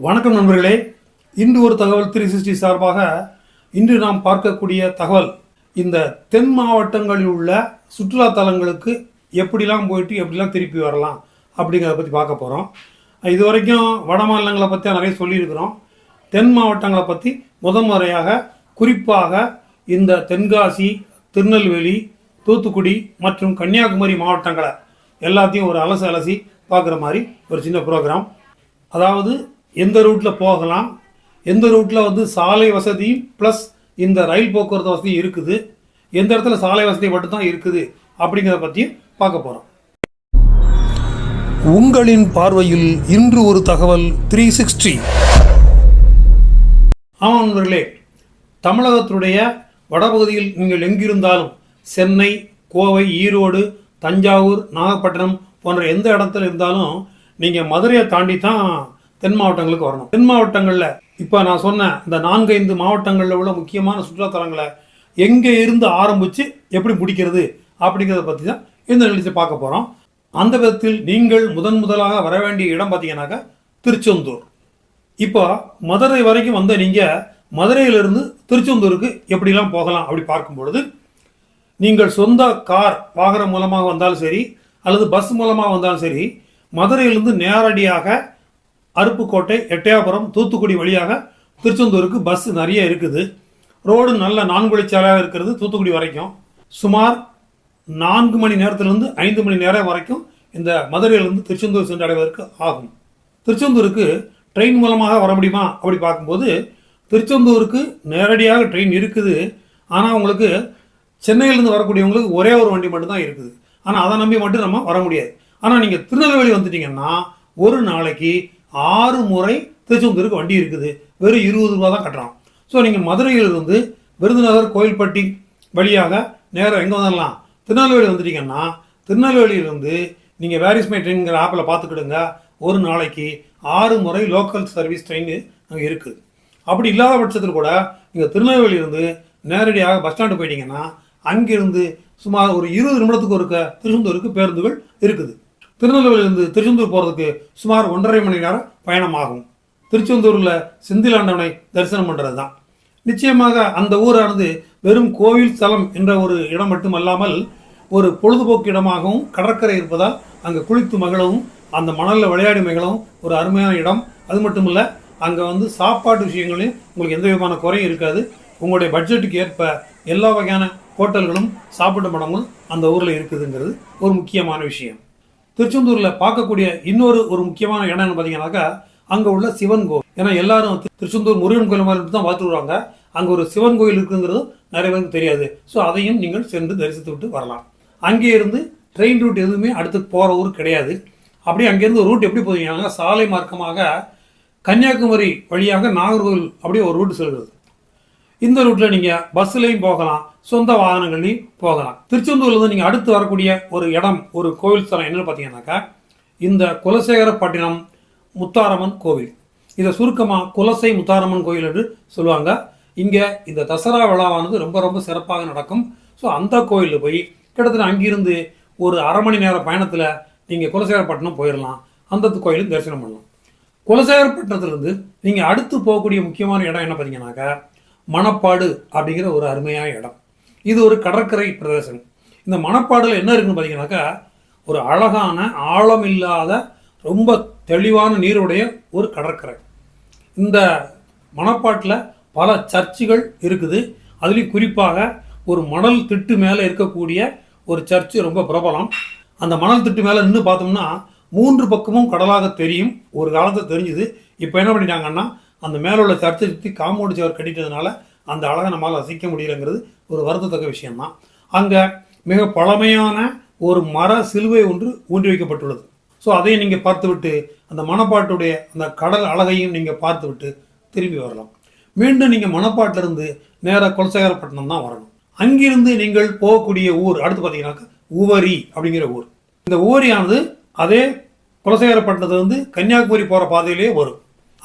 வணக்கம் நண்பர்களே. இன்று ஒரு தகவல் த்ரீ சிக்ஸ்டி சார்பாக இன்று நாம் பார்க்கக்கூடிய தகவல் இந்த தென் மாவட்டங்களில் உள்ள சுற்றுலா தலங்களுக்கு எப்படிலாம் போயிட்டு எப்படிலாம் திருப்பி வரலாம் அப்படிங்கிறத பற்றி பார்க்க போகிறோம் இது வரைக்கும் வட மாநிலங்களை பற்றி நிறைய சொல்லியிருக்கிறோம். தென் மாவட்டங்களை பற்றி முதன் முறையாக குறிப்பாக இந்த தென்காசி திருநெல்வேலி தூத்துக்குடி மற்றும் கன்னியாகுமரி மாவட்டங்களை எல்லாத்தையும் ஒரு அலசு அலசி பார்க்குற மாதிரி ஒரு சின்ன ப்ரோக்ராம் அதாவது எந்த ரூட்டில் போகலாம் எந்த ரூட்டில் வந்து சாலை வசதி ப்ளஸ் இந்த ரயில் போக்குவரத்து வசதி இருக்குது எந்த இடத்துல சாலை வசதி மட்டும்தான் இருக்குது அப்படிங்கிறத பற்றி பார்க்க போகிறோம் உங்களின் பார்வையில் இன்று ஒரு தகவல் த்ரீ சிக்ஸ்டி ஆமாம் நண்பர்களே தமிழகத்துடைய வடபகுதியில் நீங்கள் எங்கிருந்தாலும் சென்னை கோவை ஈரோடு தஞ்சாவூர் நாகப்பட்டினம் போன்ற எந்த இடத்துல இருந்தாலும் நீங்கள் மதுரையை தாண்டி தான் தென் மாவட்டங்களுக்கு வரணும். தென் மாவட்டங்களில் இப்போ நான் சொன்ன இந்த நான்கு ஐந்து மாவட்டங்களில் உள்ள முக்கியமான சுற்றுலாத்தலங்களை எங்கே இருந்து ஆரம்பித்து எப்படி முடிக்கிறது அப்படிங்கிறத பற்றி தான் இந்த நிகழ்ச்சி பார்க்க போகிறோம் அந்த விதத்தில் நீங்கள் முதன் முதலாக வர வேண்டிய இடம் பார்த்தீங்கன்னாக்கா திருச்செந்தூர். இப்போ மதுரை வரைக்கும் வந்த நீங்கள் மதுரையிலிருந்து திருச்செந்தூருக்கு எப்படிலாம் போகலாம் அப்படி பார்க்கும் பொழுது நீங்கள் சொந்த கார் வாகனம் மூலமாக வந்தாலும் சரி அல்லது பஸ் மூலமாக வந்தாலும் சரி மதுரையிலிருந்து நேரடியாக அருப்புக்கோட்டை எட்டயாபுரம் தூத்துக்குடி வழியாக திருச்செந்தூருக்கு பஸ் நிறைய இருக்குது. ரோடு நல்ல நான்குழிச்சாலையாக இருக்கிறது தூத்துக்குடி வரைக்கும். சுமார் நான்கு மணி நேரத்திலிருந்து ஐந்து மணி நேரம் வரைக்கும் இந்த மதுரையிலிருந்து திருச்செந்தூர் சென்றடைவதற்கு ஆகும். திருச்செந்தூருக்கு ட்ரெயின் மூலமாக வர முடியுமா? அப்படி பார்க்கும்போது திருச்செந்தூருக்கு நேரடியாக ட்ரெயின் இருக்குது. ஆனால் உங்களுக்கு சென்னையிலேருந்து வரக்கூடியவங்களுக்கு ஒரே ஒரு வண்டி மட்டும்தான் இருக்குது. ஆனால் அதை நம்பி மட்டும் நம்ம வர முடியாது. ஆனால் நீங்கள் திருநெல்வேலி வந்துட்டீங்கன்னா ஒரு நாளைக்கு ஆறு முறை திருச்செந்தூருக்கு வண்டி இருக்குது. வெறும் இருபது ரூபா தான் கட்டுறோம் ஸோ நீங்கள் மதுரையிலிருந்து விருதுநகர் கோயில்பட்டி வழியாக நேரம் எங்கே வந்துடலாம் திருநெல்வேலி வந்துட்டீங்கன்னா திருநெல்வேலியிலிருந்து நீங்கள் வேரிஸ் மை ட்ரெயின்ங்கிற ஆப்பில் பார்த்துக்கிடுங்க. ஒரு நாளைக்கு ஆறு முறை லோக்கல் சர்வீஸ் ட்ரெயின் அங்கே இருக்குது அப்படி இல்லாத பட்சத்தில் கூட நீங்கள் திருநெல்வேலியிலிருந்து நேரடியாக பஸ் ஸ்டாண்டு போயிட்டீங்கன்னா அங்கிருந்து சுமார் ஒரு இருபது நிமிடத்துக்கு ஒருக்க திருச்செந்தூருக்கு பேருந்துகள் இருக்குது. திருநெல்வேலியிலிருந்து திருச்செந்தூர் போகிறதுக்கு சுமார் ஒன்றரை மணி நேரம் பயணம் ஆகும் திருச்செந்தூரில் செந்திலாண்டவனை தரிசனம் பண்ணுறது தான் நிச்சயமாக அந்த ஊரானது வெறும் கோவில் ஸ்தலம் என்ற ஒரு இடம் மட்டுமல்லாமல் ஒரு பொழுதுபோக்கு இடமாகவும் கடற்கரை இருப்பதால் அங்கே குளித்து மகளவும் அந்த மணலில் விளையாடி மகளவும் ஒரு அருமையான இடம். அது மட்டும் இல்லை அங்கே வந்து சாப்பாட்டு விஷயங்களையும் உங்களுக்கு எந்த விதமான குறையும் இருக்காது. உங்களுடைய பட்ஜெட்டுக்கு ஏற்ப எல்லா வகையான ஹோட்டல்களும் சாப்பிட்ட மடங்களும் அந்த ஊரில் இருக்குதுங்கிறது ஒரு முக்கியமான விஷயம். திருச்செந்தூரில் பார்க்கக்கூடிய இன்னொரு ஒரு முக்கியமான இடம்னு பார்த்தீங்கன்னாக்கா அங்கே உள்ள சிவன் கோவில். ஏன்னா எல்லாரும் திருச்செந்தூர் முருகன் கோயில் மாதிரி தான் பார்த்துட்டு வருவாங்க அங்கே ஒரு சிவன் கோயில் இருக்குங்கிறது நிறைய பேருக்கு தெரியாது. ஸோ அதையும் நீங்கள் சென்று தரிசித்து விட்டு வரலாம். அங்கே இருந்து ட்ரெயின் ரூட் எதுவுமே அடுத்து போகிற ஊர் கிடையாது. அப்படியே அங்கேருந்து ரூட் எப்படி போவீங்கன்னா சாலை மார்க்கமாக கன்னியாகுமரி வழியாக நாகர்கோவில் அப்படியே ஒரு ரூட் செல்கிறது. இந்த ரூட்டில் நீங்கள் பஸ்ஸுலையும் போகலாம் சொந்த வாகனங்கள்லையும் போகலாம். திருச்செந்தூர்லேருந்து நீங்கள் அடுத்து வரக்கூடிய ஒரு இடம் ஒரு கோவில் ஸ்தலம் என்னன்னு பார்த்தீங்கன்னாக்கா இந்த குலசேகரப்பட்டினம் முத்தாரம்மன் கோவில். இதை சுருக்கமாக குலசை முத்தாரம்மன் கோவில் என்று சொல்லுவாங்க. இங்கே இந்த தசரா விழாவானது ரொம்ப ரொம்ப சிறப்பாக நடக்கும். ஸோ அந்த கோயிலில் போய் கிட்டத்தட்ட அங்கிருந்து ஒரு அரை மணி நேர பயணத்தில் நீங்கள் குலசேகரப்பட்டினம் போயிடலாம் அந்த கோயிலும் தரிசனம் பண்ணலாம். குலசேகரப்பட்டினத்துலேருந்து நீங்கள் அடுத்து போகக்கூடிய முக்கியமான இடம் என்ன பார்த்தீங்கன்னாக்கா மணப்பாடு அப்படிங்கிற ஒரு அருமையான இடம். இது ஒரு கடற்கரை பிரதேசம். இந்த மணப்பாடில் என்ன இருக்குன்னு பார்த்தீங்கன்னாக்கா ஒரு அழகான ஆழமில்லாத ரொம்ப தெளிவான நீருடைய ஒரு கடற்கரை. இந்த மணப்பாட்டில் பல சர்ச்சுகள் இருக்குது. அதுலேயும் குறிப்பாக ஒரு மணல் திட்டு மேலே இருக்கக்கூடிய ஒரு சர்ச்சு ரொம்ப பிரபலம். அந்த மணல் திட்டு மேலே நின்று பார்த்தோம்னா மூன்று பக்கமும் கடலாக தெரியும். ஒரு காலத்தில் தெரிஞ்சுது. இப்போ என்ன பண்ணிட்டாங்கன்னா அந்த மேலே உள்ள சர்ச்சை சுற்றி காம்பவுண்ட் சுவர் கட்டிட்டதுனால அந்த அழகை நம்மளால் ரசிக்க முடியலங்கிறது ஒரு வருத்தத்தக்க விஷயம்தான். அங்கே மிக பழமையான ஒரு மர சிலுவை ஒன்று ஊன்றி வைக்கப்பட்டுள்ளது. ஸோ அதையும் நீங்கள் பார்த்துவிட்டு அந்த மணப்பாட்டுடைய அந்த கடல் அழகையும் நீங்கள் பார்த்துவிட்டு திரும்பி வரலாம். மீண்டும் நீங்கள் மணப்பாட்டிலிருந்து நேராக குலசேகரப்பட்டினம் தான் வரணும். அங்கிருந்து நீங்கள் போகக்கூடிய ஊர் அடுத்து பார்த்தீங்கன்னாக்கா உவரி அப்படிங்கிற ஊர். இந்த ஊரியானது அதே குலசேகரப்பட்டினத்துலேருந்து கன்னியாகுமரி போகிற பாதையிலேயே வரும்.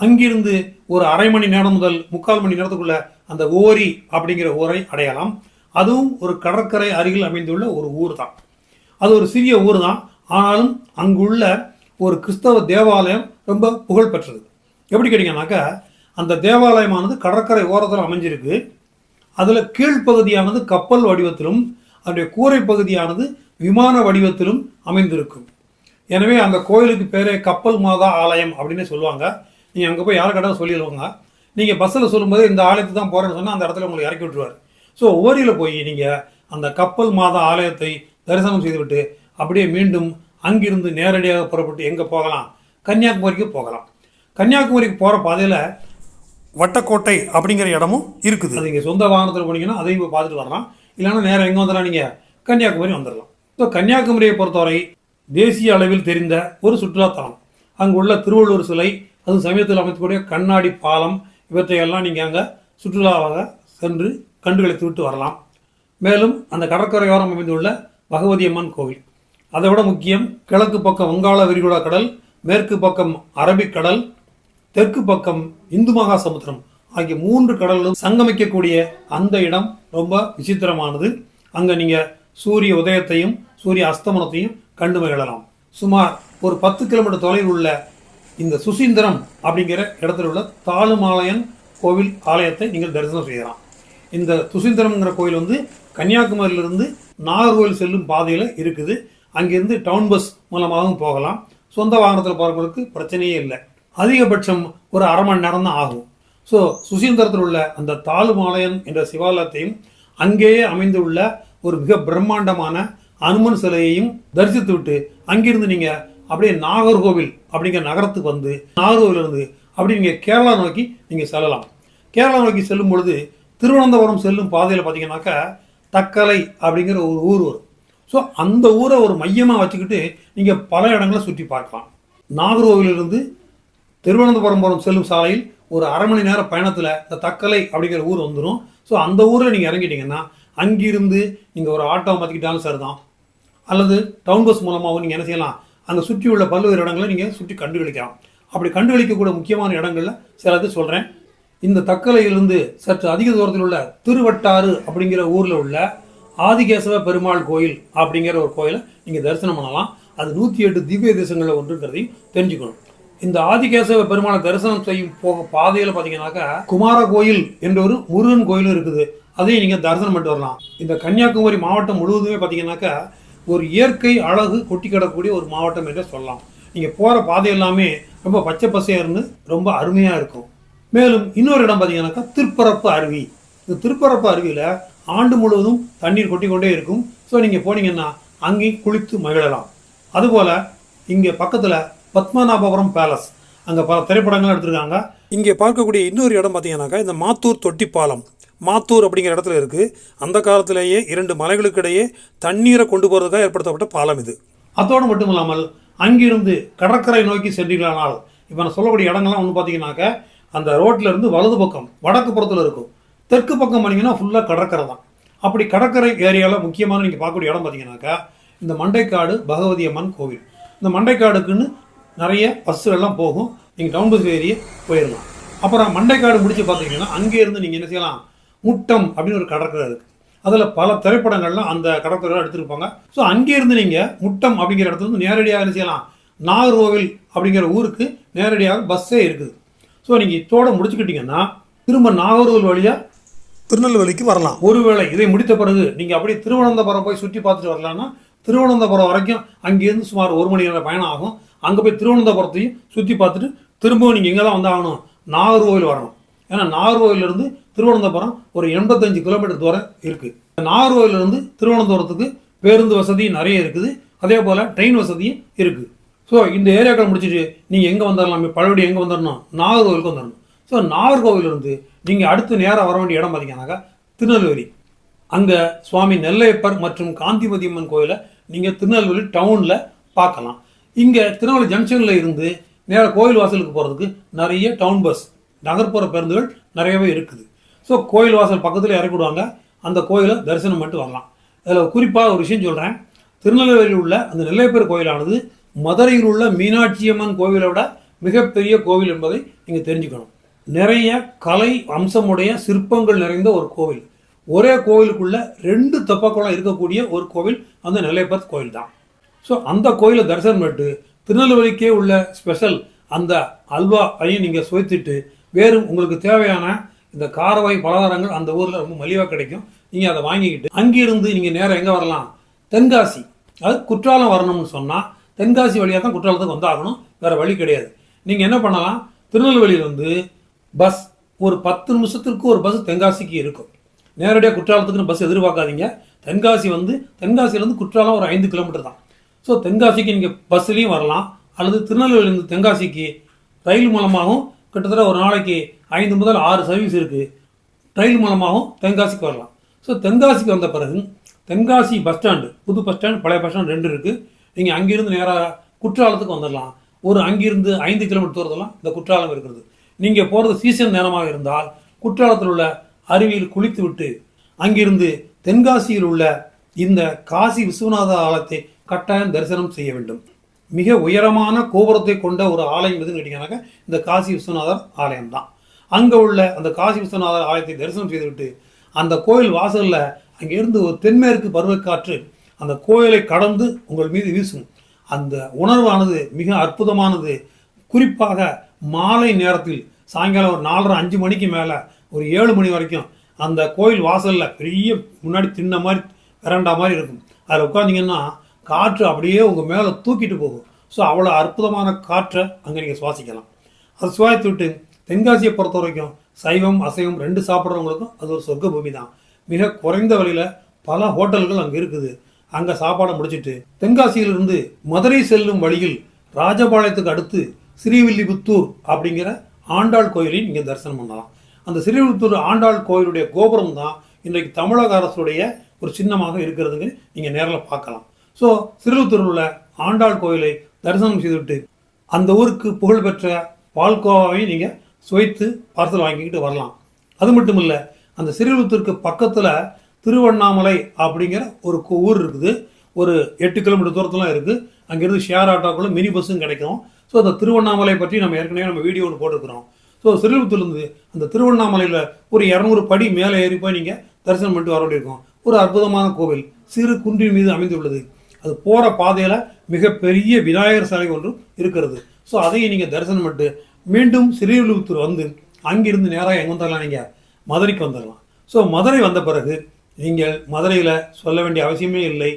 அங்கிருந்து ஒரு அரை மணி நேரம் முதல் முக்கால் மணி நேரத்துக்குள்ள அந்த ஓரி அப்படிங்கிற ஊரை அடையலாம். அதுவும் ஒரு கடற்கரை அருகில் அமைந்துள்ள ஒரு ஊர் தான் அது ஒரு சிறிய ஊர் தான் ஆனாலும் அங்குள்ள ஒரு கிறிஸ்தவ தேவாலயம் ரொம்ப புகழ் பெற்றது எப்படி கேட்டிங்கனாக்கா அந்த தேவாலயமானது கடற்கரை ஓரத்தில் அமைஞ்சிருக்கு. அதில் கீழ்ப்பகுதியானது கப்பல் வடிவத்திலும் அதனுடைய கூரை பகுதியானது விமான வடிவத்திலும் அமைந்திருக்கும். எனவே அந்த கோயிலுக்கு பேரே கப்பல் மாதா ஆலயம் அப்படின்னு சொல்லுவாங்க. நீங்கள் அங்கே போய் யார் கேட்டாலும் சொல்லிடுவாங்க. நீங்கள் பஸ்ஸில் சொல்லும்போது இந்த ஆலயத்துக்கு தான் போகிறேன்னு சொன்னால் அந்த இடத்துல உங்களுக்கு இறக்கி விட்டுருவார். ஸோ ஓரியில் போய் நீங்கள் அந்த கப்பல் மாதா ஆலயத்தை தரிசனம் செய்துவிட்டு அப்படியே மீண்டும் அங்கிருந்து நேரடியாக புறப்பட்டு எங்கே போகலாம்? கன்னியாகுமரிக்கு போகலாம். கன்னியாகுமரிக்கு போகிற பாதையில் வட்டக்கோட்டை அப்படிங்கிற இடமும் இருக்குது. அது நீங்கள் சொந்த வாகனத்தில் போனீங்கன்னா அதையும் போய் பார்த்துட்டு வரலாம். இல்லைன்னா நேரம் எங்கே வந்துடலாம் நீங்கள் கன்னியாகுமரி வந்துடலாம். ஸோ கன்னியாகுமரியை பொறுத்தவரை தேசிய அளவில் தெரிந்த ஒரு சுற்றுலாத்தலம். அங்குள்ள திருவள்ளூர் சிலை அது சமயத்தில் அமைக்கக்கூடிய கண்ணாடி பாலம் இவற்றையெல்லாம் நீங்கள் அங்கே சுற்றுலாவாக சென்று கண்டுகளித்து விட்டு வரலாம். மேலும் அந்த கடற்கரையோரம் அமைந்துள்ள பகவதி அம்மன் கோவில். அதை விட முக்கியம் கிழக்கு பக்கம் வங்காள விரிகுடா கடல் மேற்கு பக்கம் அரபிக்கடல் தெற்கு பக்கம் இந்து மகா சமுத்திரம் ஆகிய மூன்று கடல்களும் சங்கமிக்கக்கூடிய அந்த இடம் ரொம்ப விசித்திரமானது. அங்கே நீங்கள் சூரிய உதயத்தையும் சூரிய அஸ்தமனத்தையும் கண்டு மகிழலாம். சுமார் ஒரு பத்து கிலோமீட்டர் தொலைவில் உள்ள இந்த சுசீந்திரம் அப்படிங்கிற இடத்துல உள்ள தாளுமாலயன் கோவில் ஆலயத்தை நீங்கள் தரிசனம் செய்யலாம். இந்த சுசீந்திரம்ங்கிற கோயில் வந்து கன்னியாகுமரியிலிருந்து நாகர்கோவில் செல்லும் பாதையில் இருக்குது. அங்கேருந்து டவுன் பஸ் மூலமாகவும் போகலாம். சொந்த வாகனத்தில் போகிறவங்களுக்கு பிரச்சனையே இல்லை. அதிகபட்சம் ஒரு அரை மணி நேரம் தான் ஆகும். ஸோ சுசீந்திரத்தில் உள்ள அந்த தாளுமாலயன் என்ற சிவாலயத்தையும் அங்கேயே அமைந்துள்ள ஒரு மிக பிரம்மாண்டமான அனுமன் சிலையையும் தரிசித்து விட்டு அங்கிருந்து நீங்கள் அப்படியே நாகர்கோவில் அப்படிங்கிற நகரத்துக்கு வந்து நாகர்கோவிலிருந்து அப்படி நீங்கள் கேரளா நோக்கி நீங்கள் செல்லலாம். கேரளா நோக்கி செல்லும் பொழுது திருவனந்தபுரம் செல்லும் பாதையில் பார்த்தீங்கன்னாக்கா தக்கலை அப்படிங்கிற ஒரு ஊர் வரும். ஸோ அந்த ஊரை ஒரு மையமாக வச்சுக்கிட்டு நீங்கள் பல இடங்களை சுற்றி பார்க்கலாம். நாகர்கோவிலிருந்து திருவனந்தபுரம் போகிற செல்லும் சாலையில் ஒரு அரை மணி நேர பயணத்தில் இந்த தக்கலை அப்படிங்கிற ஊர் வந்துடும் ஸோ அந்த ஊரில் நீங்கள் இறங்கிட்டீங்கன்னா அங்கிருந்து நீங்கள் ஒரு ஆட்டோ மாற்றிக்கிட்டாலும் சரிதான். அல்லது டவுன் பஸ் மூலமாகவும் நீங்கள் என்ன செய்யலாம்? அங்கே சுற்றி உள்ள பல்வேறு இடங்களை நீங்கள் சுற்றி கண்டுகளிக்கலாம். அப்படி கண்டுகளிக்கக்கூட முக்கியமான இடங்களில் சிலது சொல்கிறேன் இந்த தக்கலையிலிருந்து சற்று அதிக தூரத்தில் உள்ள திருவட்டாறு அப்படிங்கிற ஊரில் உள்ள ஆதிகேசவ பெருமாள் கோயில் அப்படிங்கிற ஒரு கோயிலை நீங்கள் தரிசனம் பண்ணலாம். அது நூற்றி எட்டு திவ்ய தேசங்களில் ஒன்றுங்கிறதையும் தெரிஞ்சுக்கணும். இந்த ஆதிகேசவ பெருமாளை தரிசனம் செய்யும் போக பாதையில் பார்த்தீங்கன்னாக்கா குமார கோயில் என்ற ஒரு முருகன் கோயிலும் இருக்குது. அதையும் நீங்கள் தரிசனம் பண்ணிட்டு வரலாம். இந்த கன்னியாகுமரி மாவட்டம் முழுவதுமே பார்த்தீங்கன்னாக்கா ஒரு இயற்கை அழகு கொட்டி கிடக்கூடிய ஒரு மாவட்டம் என்று சொல்லலாம். நீங்கள் போகிற பாதை எல்லாமே ரொம்ப பச்சை பசையாக இருந்து ரொம்ப அருமையாக இருக்கும். மேலும் இன்னொரு இடம் பார்த்தீங்கன்னாக்கா திருப்பரப்பு அருவி. இந்த திருப்பரப்பு அருவியில் ஆண்டு முழுவதும் தண்ணீர் கொட்டி கொண்டே இருக்கும். ஸோ நீங்கள் போனீங்கன்னா அங்கேயும் குளித்து மகிழலாம். அதுபோல் இங்கே பக்கத்தில் பத்மநாபபுரம் பேலஸ். அங்கே பல திரைப்படங்கள் எடுத்திருக்காங்க. இங்கே பார்க்கக்கூடிய இன்னொரு இடம் பார்த்தீங்கன்னாக்கா இந்த மாத்தூர் தொட்டி பாலம் மாத்தூர் அப்படிங்கிற இடத்துல இருக்குது அந்த காலத்திலேயே இரண்டு மலைகளுக்கு இடையே தண்ணீரை கொண்டு போகிறதுக்காக ஏற்படுத்தப்பட்ட பாலம் இது. அதோடு மட்டும் இல்லாமல் அங்கிருந்து கடற்கரை நோக்கி சென்றீர்களானால் இப்போ நான் சொல்லக்கூடிய இடங்கள்லாம் ஒன்று பார்த்தீங்கன்னாக்கா அந்த ரோட்டில் இருந்து வலது பக்கம் வடக்கு புறத்தில் இருக்கும். தெற்கு பக்கம் போனீங்கன்னா ஃபுல்லாக கடற்கரை தான். அப்படி கடற்கரை ஏரியாவில் முக்கியமான நீங்கள் பார்க்கக்கூடிய இடம் பார்த்தீங்கன்னாக்கா இந்த மண்டைக்காடு பகவதி அம்மன் கோவில். இந்த மண்டைக்காடுக்குன்னு நிறைய பஸ்ஸுகள்லாம் போகும். நீங்கள் டவுன் பஸ் ஏறி போயிடலாம் அப்புறம் மண்டைக்காடு முடிச்சு பார்த்தீங்கன்னா அங்கேருந்து நீங்கள் என்ன செய்யலாம்? முட்டம் அப்படின்னு ஒரு கடற்கரை இருக்குது அதில் பல திரைப்படங்கள்லாம் அந்த கடற்கரை எடுத்திருப்பாங்க. ஸோ அங்கேருந்து நீங்கள் முட்டம் அப்படிங்கிற இடத்துல இருந்து நேரடியாக செய்யலாம்? நாகர்கோவில் அப்படிங்கிற ஊருக்கு நேரடியாக பஸ்ஸே இருக்குது. ஸோ நீங்கள் இதோட முடிச்சுக்கிட்டீங்கன்னா திரும்ப நாகர்கோவில் வழியாக திருநெல்வேலிக்கு வரலாம். ஒருவேளை இதை முடித்த பிறகு நீங்கள் அப்படியே திருவனந்தபுரம் போய் சுற்றி பார்த்துட்டு வரலான்னா திருவனந்தபுரம் வரைக்கும் அங்கேருந்து சுமார் ஒரு மணி நேரம் பயணம் ஆகும். அங்கே போய் திருவனந்தபுரத்தையும் சுற்றி பார்த்துட்டு திரும்பவும் நீங்கள் எங்கே தான் வந்தாகணும் நாகர்கோவில் வரணும். ஏன்னா நாகர்கோவிலிருந்து திருவனந்தபுரம் ஒரு எண்பத்தஞ்சு கிலோமீட்டர் தூரம் இருக்குது நாகர்கோவிலிருந்து திருவனந்தபுரத்துக்கு பேருந்து வசதி நிறைய இருக்குது. அதே போல் ட்ரெயின் வசதியும் இருக்குது ஸோ இந்த ஏரியாக்களை முடிச்சுட்டு நீங்கள் எங்கே வந்துடலாம் பழவடி எங்கே வந்துடணும் நாகர்கோவிலுக்கு வந்துடணும் ஸோ நாகர்கோவிலிருந்து நீங்கள் அடுத்து நேராக வர வேண்டிய இடம் பார்த்தீங்கன்னாக்கா திருநெல்வேலி. அங்கே சுவாமி நெல்லையப்பர் மற்றும் காந்திமதி அம்மன் கோயிலை நீங்கள் திருநெல்வேலி டவுனில் பார்க்கலாம் இங்கே திருநெல்வேலி ஜங்ஷனில் இருந்து நேராக கோயில் வாசலுக்கு போகிறதுக்கு நிறைய டவுன் பஸ் நகர்ப்புற பேருந்துகள் நிறையவே இருக்குது. ஸோ கோயில் வாசல் பக்கத்தில் இறக்கிவிடுவாங்க அந்த கோயிலை தரிசனம் பண்ணிட்டு வரலாம். அதில் குறிப்பாக ஒரு விஷயம் சொல்கிறேன் திருநெல்வேலியில் உள்ள அந்த நெல்லைப்பேர் கோயிலானது மதுரையில் உள்ள மீனாட்சி அம்மன் கோவிலை விட மிகப்பெரிய கோவில் என்பதை நீங்கள் தெரிஞ்சுக்கணும். நிறைய கலை அம்சமுடைய சிற்பங்கள் நிறைந்த ஒரு கோவில். ஒரே கோவிலுக்குள்ள ரெண்டு தெப்பக்குளம் இருக்கக்கூடிய ஒரு கோவில் அந்த நெல்லைப்பர் கோவில் தான். ஸோ அந்த கோயிலை தரிசனம் பண்ணிட்டு திருநெல்வேலிக்கே உள்ள ஸ்பெஷல் அந்த அல்வா பையன் நீங்கள் சுவைத்துட்டு வேறு உங்களுக்கு தேவையான இந்த காரவாய் பலகாரங்கள் அந்த ஊரில் ரொம்ப மலிவாக கிடைக்கும். நீங்கள் அதை வாங்கிக்கிட்டு அங்கிருந்து நீங்கள் நேரம் எங்கே வரலாம்? தென்காசி. அது குற்றாலம் வரணும்னு சொன்னால் தென்காசி வழியாக தான் குற்றாலத்துக்கு வந்தாகணும். வேறு வழி கிடையாது. நீங்கள் என்ன பண்ணலாம்? திருநெல்வேலியிலேருந்து பஸ் ஒரு பத்து நிமிஷத்திற்கு ஒரு பஸ் தென்காசிக்கு இருக்கும். நேரடியாக குற்றாலத்துக்குன்னு பஸ் எதிர்பார்க்காதீங்க. தென்காசி வந்து தென்காசியிலேருந்து குற்றாலம் ஒரு ஐந்து கிலோமீட்டர் தான். ஸோ தென்காசிக்கு நீங்கள் பஸ்லேயும் வரலாம். அல்லது திருநெல்வேலியிலேருந்து தென்காசிக்கு ரயில் மூலமாகவும் கிட்டத்தட்ட ஒரு நாளைக்கு ஐந்து முதல் ஆறு சர்வீஸ் இருக்குது ரயில் மூலமாகவும் தென்காசிக்கு வரலாம். ஸோ தென்காசிக்கு வந்த பிறகு தென்காசி பஸ் ஸ்டாண்டு புது பஸ் ஸ்டாண்ட் பழைய பஸ் ஸ்டாண்ட் ரெண்டு இருக்குது நீங்கள் அங்கிருந்து நேராக குற்றாலத்துக்கு வந்துடலாம் ஒரு அங்கிருந்து ஐந்து கிலோமீட்டர் தூரத்தெல்லாம் இந்த குற்றாலம் இருக்கிறது நீங்கள் போகிறது சீசன் நேரமாக இருந்தால் குற்றாலத்தில் உள்ள அருவியில் குளித்து விட்டு அங்கிருந்து தென்காசியில் உள்ள இந்த காசி விஸ்வநாத ஆலயத்தை கட்டாயம் தரிசனம் செய்ய வேண்டும். மிக உயரமான கோபுரத்தை கொண்ட ஒரு ஆலயம் எதுன்னு கேட்டீங்கன்னாக்கா இந்த காசி விஸ்வநாதர் ஆலயம் தான். அங்கே உள்ள அந்த காசி விஸ்வநாதர் ஆலயத்தை தரிசனம் செய்துவிட்டு அந்த கோயில் வாசலில் அங்கேருந்து ஒரு தென்மேற்கு பருவக்காற்று அந்த கோயிலை கடந்து உங்கள் மீது வீசும். அந்த உணர்வானது மிக அற்புதமானது. குறிப்பாக மாலை நேரத்தில் சாயங்காலம் ஒரு நாலரை அஞ்சு மணிக்கு மேலே ஒரு ஏழு மணி வரைக்கும் அந்த கோயில் வாசலில் பெரிய முன்னாடி தின்ன மாதிரி விரண்டா மாதிரி இருக்கும். அதில் உட்காந்திங்கன்னா காற்று அப்படியே உங்கள் மேலே தூக்கிட்டு போகும். ஸோ அவ்வளோ அற்புதமான காற்றை அங்கே நீங்கள் சுவாசிக்கலாம். அதை சுவாசித்து விட்டு தென்காசியை பொறுத்த வரைக்கும் சைவம் அசைவம் ரெண்டு சாப்பிட்றவங்களுக்கும் அது ஒரு சொர்க்க பூமி தான் மிக குறைந்த விலையில் பல ஹோட்டல்கள் அங்கே இருக்குது. அங்கே சாப்பாடை முடிச்சிட்டு தென்காசியிலிருந்து மதுரை செல்லும் வழியில் ராஜபாளையத்துக்கு அடுத்து ஸ்ரீவில்லிபுத்தூர் அப்படிங்கிற ஆண்டாள் கோயிலையும் நீங்கள் தரிசனம் பண்ணலாம். அந்த ஸ்ரீவில்லிபுத்தூர் ஆண்டாள் கோயிலுடைய கோபுரம் தான் இன்றைக்கு தமிழக அரசுடைய ஒரு சின்னமாக இருக்கிறதுங்க நீங்கள் நேரில் பார்க்கலாம். ஸோ சிறுவத்தூரில் உள்ள ஆண்டாள் கோயிலை தரிசனம் செய்துவிட்டு அந்த ஊருக்கு புகழ்பெற்ற பால்கோவாவையும் நீங்கள் சுவைத்து பார்சல் வாங்கிக்கிட்டு வரலாம். அது மட்டும் இல்லை அந்த ஸ்ரீவில்லிபுத்தூருக்கு பக்கத்தில் திருவண்ணாமலை அப்படிங்கிற ஒரு ஊர் இருக்குது. ஒரு எட்டு கிலோமீட்டர் தூரத்துலாம் இருக்குது அங்கேருந்து ஷேர் ஆட்டோக்களும் மினி பஸ்ஸும் கிடைக்கும். ஸோ அந்த திருவண்ணாமலை பற்றி நம்ம ஏற்கனவே நம்ம வீடியோ ஒன்று போட்டிருக்கிறோம். ஸோ ஸ்ரீவில்லிபுத்தூர்லேருந்து அந்த திருவண்ணாமலையில் ஒரு இரநூறு படி மேலே ஏறி போய் நீங்கள் தரிசனம் பண்ணிட்டு வர வேண்டியிருக்கும். ஒரு அற்புதமான கோவில் சிறு குன்றின் மீது அமைந்துள்ளது. அது போகிற பாதையில் மிகப்பெரிய விநாயகர் சிலை ஒன்றும் இருக்கிறது. ஸோ அதையும் நீங்கள் தரிசனம் பண்ணிட்டு மீண்டும் ஸ்ரீவில்லிபுத்தூர் வந்து அங்கிருந்து நேராக எங்கே வந்துடலாம் நீங்கள் மதுரைக்கு வந்துடலாம் ஸோ மதுரை வந்த பிறகு நீங்கள் மதுரையில் சொல்ல வேண்டிய அவசியமே இல்லை.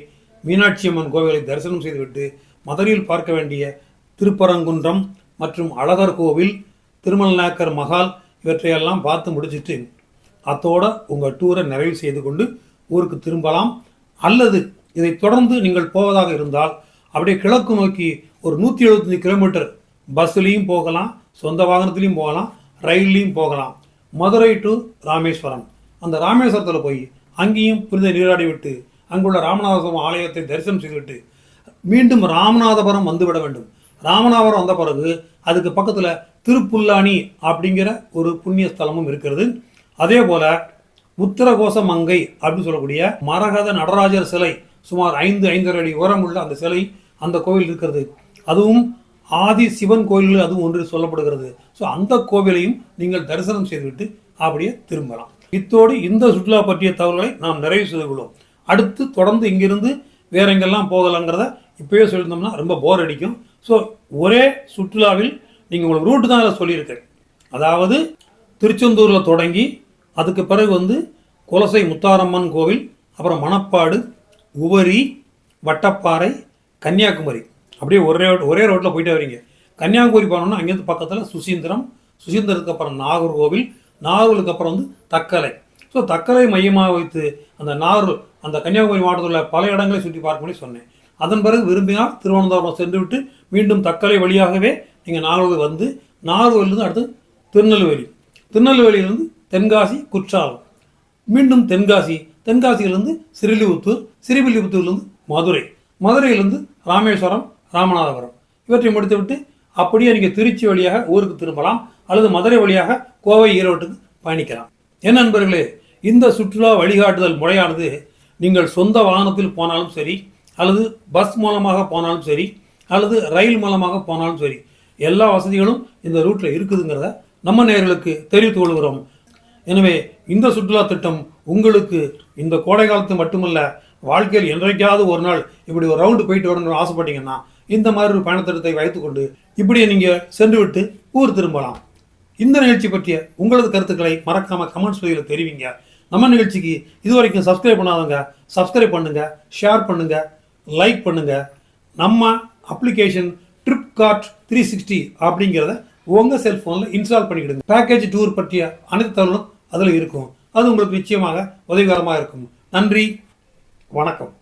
மீனாட்சி அம்மன் கோவிலை தரிசனம் செய்துவிட்டு மதுரையில் பார்க்க வேண்டிய திருப்பரங்குன்றம் மற்றும் அழகர் கோவில் திருமல்நாயக்கர் மகால் இவற்றையெல்லாம் பார்த்து முடிச்சுட்டு அத்தோட உங்கள் டூரை நிறைவு செய்து கொண்டு ஊருக்கு திரும்பலாம். அல்லது இதை தொடர்ந்து நீங்கள் போவதாக இருந்தால் அப்படியே கிழக்கு நோக்கி ஒரு நூற்றி எழுபத்தஞ்சு கிலோமீட்டர் பஸ்ஸுலேயும் போகலாம் சொந்த வாகனத்துலேயும் போகலாம் ரயில்லையும் போகலாம். மதுரை டு ராமேஸ்வரம். அந்த ராமேஸ்வரத்தில் போய் அங்கேயும் புனித நீராடி விட்டு அங்குள்ள ராமநாதபுரம் ஆலயத்தை தரிசனம் செய்துவிட்டு மீண்டும் ராமநாதபுரம் வந்துவிட வேண்டும். ராமநாதபுரம் வந்த பிறகு அதுக்கு பக்கத்தில் திருப்புல்லானி அப்படிங்கிற ஒரு புண்ணிய ஸ்தலமும் இருக்கிறது. அதே போல உத்தரகோச மங்கை அப்படின்னு சொல்லக்கூடிய மரகத நடராஜர் சிலை சுமார் ஐந்து ஐந்தரை அடி உயரம் உள்ள அந்த சிலை அந்த கோவில் இருக்கிறது. அதுவும் ஆதி சிவன் கோயில் அதுவும் ஒன்று சொல்லப்படுகிறது. ஸோ அந்த கோவிலையும் நீங்கள் தரிசனம் செய்துவிட்டு அப்படியே திரும்பலாம். இத்தோடு இந்த சுற்றுலா பற்றிய தகவல்களை நாம் நிறைவு செய்து கொள்வோம். அடுத்து தொடர்ந்து இங்கிருந்து வேற எங்கெல்லாம் போகலாங்கிறத இப்போயே சொல்லியிருந்தோம்னா ரொம்ப போர் அடிக்கும். ஸோ ஒரே சுற்றுலாவில் நீங்கள் உங்களுக்கு ரூட்டு தான் அதில் சொல்லியிருக்கேன் அதாவது திருச்செந்தூரில் தொடங்கி அதுக்கு பிறகு வந்து குலசை முத்தாரம்மன் கோவில் அப்புறம் மணப்பாடு உவரி வட்டப்பாறை கன்னியாகுமரி. அப்படியே ஒரே ஒரே ரோட்டில் போயிட்டே வரீங்க. கன்னியாகுமரி போனோம்னா அங்கேருந்து பக்கத்தில் சுசீந்திரம் சுசீந்திரத்துக்கு அப்புறம் நாகர்கோவில் நாகர்கோவிலுக்கு அப்புறம் வந்து தக்கலை. ஸோ தக்கலை மையமாக வைத்து அந்த நாகூர் அந்த கன்னியாகுமரி மாவட்டத்தில் உள்ள பல இடங்களை சுற்றி பார்க்கும்படி சொன்னேன். அதன் பிறகு விரும்பினால் திருவனந்தபுரம் சென்று விட்டு மீண்டும் தக்கலை வழியாகவே நீங்கள் நாகூர் வந்து நாகர்கோவிலிருந்து அடுத்து திருநெல்வேலி. திருநெல்வேலியிலிருந்து தென்காசி குற்றாலம். மீண்டும் தென்காசி தென்காசியிலிருந்து சிறிலிபுத்தூர் ஸ்ரீவில்லிபுத்தூர்லேருந்து மதுரை மதுரையிலிருந்து ராமேஸ்வரம் ராமநாதபுரம். இவற்றை முடித்துவிட்டு அப்படியே நீங்கள் திருச்சி வழியாக ஊருக்கு திரும்பலாம். அல்லது மதுரை வழியாக கோவை ஈரோட்டுக்கு பயணிக்கலாம். என்ன நண்பர்களே இந்த சுற்றுலா வழிகாட்டுதல் முறையானது நீங்கள் சொந்த வாகனத்தில் போனாலும் சரி அல்லது பஸ் மூலமாக போனாலும் சரி அல்லது ரயில் மூலமாக போனாலும் சரி எல்லா வசதிகளும் இந்த ரூட்டில் இருக்குதுங்கிறத நம்ம நேர்களுக்கு தெரிவித்துக் கொள்கிறோம். எனவே இந்த சுற்றுலா திட்டம் உங்களுக்கு இந்த கோடை காலத்து மட்டுமல்ல வாழ்க்கையில் என்றைக்காவது ஒரு நாள் இப்படி ஒரு ரவுண்டு போயிட்டு வரணும்னு ஆசைப்பட்டீங்கன்னா இந்த மாதிரி ஒரு பயணத்திட்டத்தை வைத்துக்கொண்டு இப்படியே நீங்கள் சென்று விட்டு ஊர் திரும்பலாம். இந்த நிகழ்ச்சி பற்றிய உங்களது கருத்துக்களை மறக்காமல் கமெண்ட்ஸ் பகுதியில் தெரிவிங்க. நம்ம நிகழ்ச்சிக்கு இது வரைக்கும் சப்ஸ்கிரைப் பண்ணாதவங்க சப்ஸ்கிரைப் பண்ணுங்கள் ஷேர் பண்ணுங்கள் லைக் பண்ணுங்கள் நம்ம application trip kart three sixty அப்படிங்கிறத உங்கள் செல்ஃபோனில் இன்ஸ்டால் பண்ணிக்கிடுங்க. பேக்கேஜ் டூர் பற்றிய அனைத்து தகவலும் அதில் இருக்கும். அது உங்களுக்கு நிச்சயமாக உதவிகரமாக இருக்கும். நன்றி. வணக்கம்.